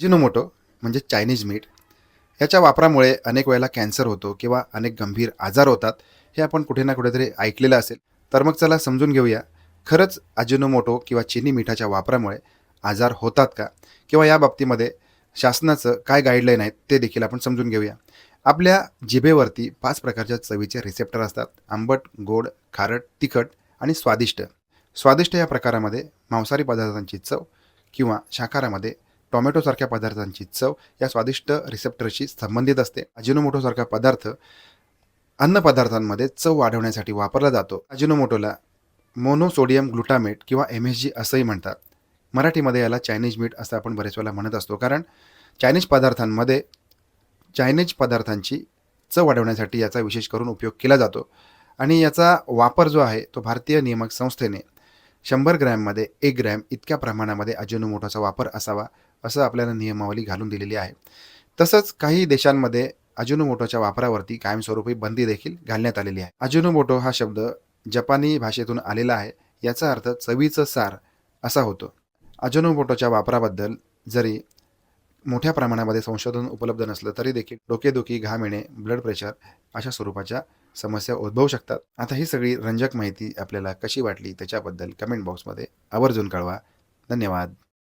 जिनोमोटो म्हणजे चायनीज मीठ याच्या वापरामुळे अनेक वेळेला कॅन्सर होतो किंवा अनेक गंभीर आजार होतात हे आपण कुठे ना कुठेतरी ऐकलेलं असेल. तर मग चला समजून घेऊया खरंच अजिनोमोटो किंवा चिनी मिठाच्या वापरामुळे आजार होतात का? किंवा या बाबतीमध्ये शासनाचं काय गाईडलाईन आहेत ते देखील आपण समजून घेऊया. आपल्या जिभेवरती पाच प्रकारच्या चवीचे रिसेप्टर असतात आंबट गोड खारट तिखट आणि स्वादिष्ट. स्वादिष्ट या प्रकारामध्ये मांसाहारी पदार्थांची चव किंवा शाकाहारामध्ये टोमॅटोसारख्या पदार्थांची चव या स्वादिष्ट रिसेप्टरशी संबंधित असते. अजिनोमोटोसारखा पदार्थ अन्न पदार्थांमध्ये चव वाढवण्यासाठी वापरला जातो. अजिनोमोटोला मोनोसोडियम ग्लुटामेट किंवा एम एस जी असंही म्हणतात. मराठीमध्ये याला चायनीज मीठ असं आपण बरेच वेळेला म्हणत असतो. कारण चायनीज पदार्थांमध्ये चायनीज पदार्थांची चव वाढवण्यासाठी याचा विशेष करून उपयोग केला जातो. आणि याचा वापर जो आहे तो भारतीय नियामक संस्थेने शंभर ग्रॅममध्ये एक ग्रॅम इतक्या प्रमाणामध्ये अजिनोमोटोचा वापर असावा असं आपल्याला नियमावली घालून दिलेली आहे. तसंच काही देशांमध्ये अजिनोमोटोच्या वापरावरती कायमस्वरूपी बंदी देखील घालण्यात आलेली आहे. अजिनोमोटो हा शब्द जपानी भाषेतून आलेला आहे याचा अर्थ चवीचं सार असा होतो. अजिनोमोटोच्या वापराबद्दल जरी मोठ्या प्रमाणामध्ये संशोधन उपलब्ध नसलं तरी देखील डोकेदुखी घाम येणे ब्लड प्रेशर अशा स्वरूपाच्या समस्या उद्भवू शकतात. आता ही सगळी रंजक माहिती आपल्याला कशी वाटली त्याच्याबद्दल कमेंट बॉक्समध्ये आवर्जून कळवा. धन्यवाद.